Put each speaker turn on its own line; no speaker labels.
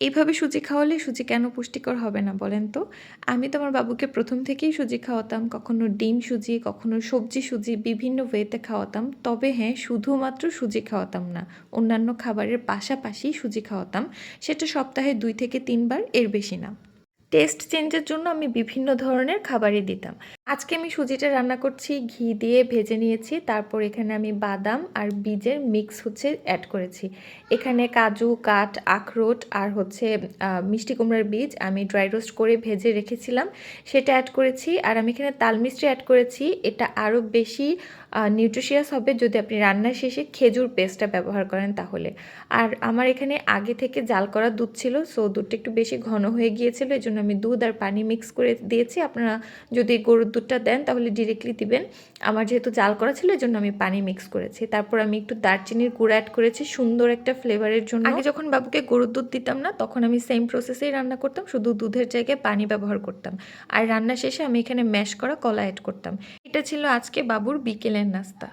এইভাবে সুজি খাওয়ালে সুজি কেন পুষ্টিকর হবে না বলেন তো? আমি তো আমার বাবুকে প্রথম থেকেই সুজি খাওয়াতাম, কখনো ডিম সুজি, কখনো সবজি সুজি, বিভিন্ন ওয়েতে খাওয়াতাম। তবে হ্যাঁ শুধুমাত্র সুজি খাওয়াতাম না, অন্যান্য খাবারের পাশাপাশি সুজি খাওয়াতাম। সেটা সপ্তাহে দুই থেকে তিনবার, এর বেশি না। টেস্ট চেঞ্জের জন্য আমি বিভিন্ন ধরনের খাবারই দিতাম। আজকে আমি সুজিটা রান্না করছি, ঘি দিয়ে ভেজে নিয়েছি, তারপর এখানে আমি বাদাম আর বীজের মিক্স হচ্ছে অ্যাড করেছি। এখানে কাজু, কাঠ, আখরোট আর হচ্ছে মিষ্টি কুমড়ার বীজ আমি ড্রাই রোস্ট করে ভেজে রেখেছিলাম, সেটা অ্যাড করেছি। আর আমি এখানে তাল মিষ্টি অ্যাড করেছি, এটা আরও বেশি নিউট্রিশিয়াস হবে যদি আপনি রান্নার শেষে খেজুর পেস্টটা ব্যবহার করেন তাহলে। আর আমার এখানে আগে থেকে জাল করা দুধ ছিল সো দুধটা একটু বেশি ঘন হয়ে গিয়েছিল এই জন্য আমি দুধ আর পানি মিক্স করে দিয়েছি। আপনারা যদি গরুর দুধটা দেন, তাহলে ডিরেক্টলি দিবেন। আমার যেহেতু জাল করা ছিল জন্য আমি পানি মিক্স করেছি। তারপর আমি একটু দারচিনির গুঁড়ো অ্যাড করেছি, সুন্দর একটা ফ্লেভারের জন্য। আগে যখন বাবুকে গরুর দুধ দিতাম না, তখন আমি সেম প্রসেসেই রান্না করতাম, শুধু দুধের জায়গায় পানি ব্যবহার করতাম। আর রান্না শেষে আমি এখানে ম্যাশ করা কলা অ্যাড করতাম। এটা ছিল আজকে বাবুর বিকেলের নাস্তা।